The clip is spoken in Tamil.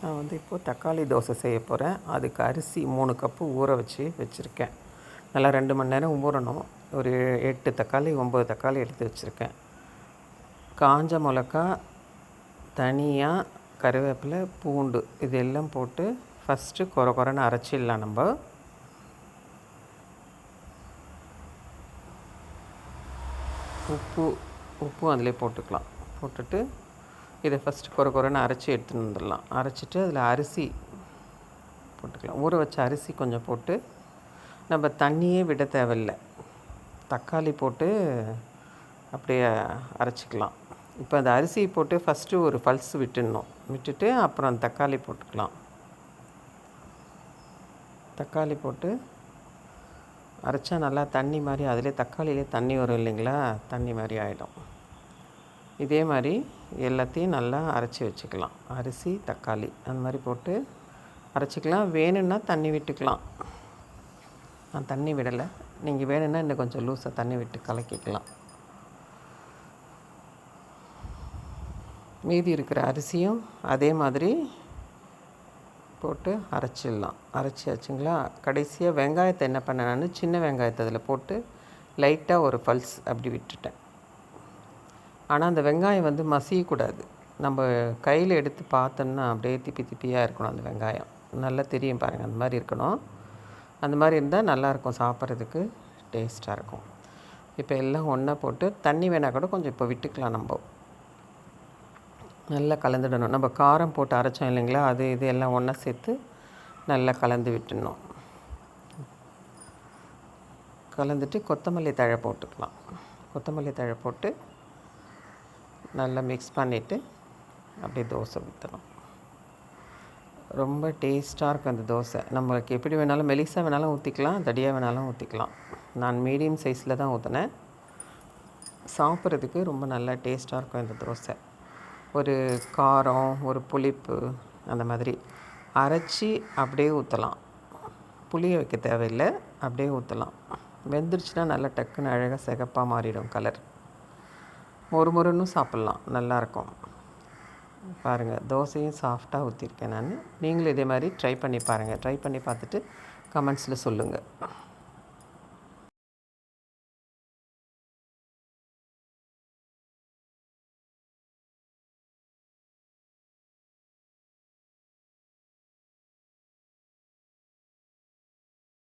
நான் வந்து இப்போது தக்காளி தோசை செய்ய போகிறேன். அதுக்கு அரிசி மூணு கப்பு ஊற வச்சு வச்சுருக்கேன். நல்லா ரெண்டு மணி நேரம் ஊறணும். ஒரு எட்டு தக்காளி ஒம்பது தக்காளி எடுத்து வச்சுருக்கேன். காஞ்ச மிளகா தனியாக கருவேப்பிலை பூண்டு இது எல்லாம் போட்டு ஃபஸ்ட்டு கொர குறைன்னு அரைச்சிடலாம் நம்ம. உப்பு உப்பும் அதிலே போட்டுக்கலாம். போட்டுட்டு இதை ஃபஸ்ட்டு குறை குறைன்னு அரைச்சி எடுத்துன்னு வந்துடலாம். அரைச்சிட்டு அதில் அரிசி போட்டுக்கலாம். ஊற வச்ச அரிசி கொஞ்சம் போட்டு நம்ம தண்ணியே விட தேவையில்லை. தக்காளி போட்டு அப்படியே அரைச்சிக்கலாம். இப்போ அந்த அரிசி போட்டு ஃபஸ்ட்டு ஒரு பல்ஸ் விட்டுடணும். விட்டுட்டு அப்புறம் தக்காளி போட்டுக்கலாம். தக்காளி போட்டு அரைச்சா நல்லா தண்ணி மாதிரி அதிலே தக்காளியிலே தண்ணி வரும் இல்லைங்களா? தண்ணி மாதிரி ஆகிடும் இதே மாதிரி எல்லாத்தையும் நல்லா அரைச்சி வச்சுக்கலாம். அரிசி தக்காளி அந்த மாதிரி போட்டு அரைச்சிக்கலாம். வேணும்னா தண்ணி விட்டுக்கலாம். நான் தண்ணி விடலை. நீங்கள் வேணும்னா இன்னும் கொஞ்சம் லூஸாக தண்ணி விட்டு கலக்கிக்கலாம். மீதி இருக்கிற அரிசியும் அதே மாதிரி போட்டு அரைச்சிடலாம். அரைச்சாச்சுங்களா? கடைசியாக வெங்காயத்தை என்ன பண்ணேன்னு சின்ன வெங்காயத்தை அதில் போட்டு லைட்டாக ஒரு பல்ஸ் அப்படி விட்டுட்டேன். ஆனால் அந்த வெங்காயம் வந்து மசியக்கூடாது. நம்ம கையில் எடுத்து பார்த்தோம்னா அப்படியே திப்பி திப்பியாக இருக்கணும் அந்த வெங்காயம். நல்லா தெரியும் பாருங்கள் அந்த மாதிரி இருக்கணும். அந்த மாதிரி இருந்தால் நல்லாயிருக்கும் சாப்பிட்றதுக்கு டேஸ்ட்டாக இருக்கும். இப்போ எல்லாம் ஒன்றா போட்டு தண்ணி வேணால் கூட கொஞ்சம் இப்போ விட்டுக்கலாம் நம்ம. நல்லா கலந்துடணும். நம்ம காரம் போட்டு அரைச்சோம் இல்லைங்களா அது இது எல்லாம் ஒன்றா சேர்த்து நல்லா கலந்து விட்டுடணும். கலந்துட்டு கொத்தமல்லி தழை போட்டுக்கலாம். கொத்தமல்லி தழை போட்டு நல்லா மிக்ஸ் பண்ணிவிட்டு அப்படியே தோசை ஊற்றணும் ரொம்ப டேஸ்ட்டாக இருக்கும் அந்த தோசை. நம்மளுக்கு எப்படி வேணாலும் மெலிசாக வேணாலும் ஊற்றிக்கலாம் தடியாக வேணாலும் ஊற்றிக்கலாம் நான் மீடியம் சைஸில் தான் ஊற்றினேன் சாப்பிட்றதுக்கு ரொம்ப நல்லா டேஸ்ட்டாக இருக்கும் இந்த தோசை. ஒரு காரம் ஒரு புளிப்பு அந்த மாதிரி. அரைச்சி அப்படியே ஊற்றலாம் புளிய வைக்க தேவையில்லை அப்படியே ஊற்றலாம் வெந்துருச்சுன்னா நல்லா டக்குன்னு அழகாக சிகப்பாக மாறிடும் கலர் மொறு மொறுன்னு சாப்பிட்லாம். நல்லாயிருக்கும். பாருங்கள் தோசையும் சாஃப்டாக ஊற்றிருக்கேன் நான். நீங்களும் இதே மாதிரி ட்ரை பண்ணி பாருங்கள் ட்ரை பண்ணி பார்த்துட்டு கமெண்ட்ஸில் சொல்லுங்கள்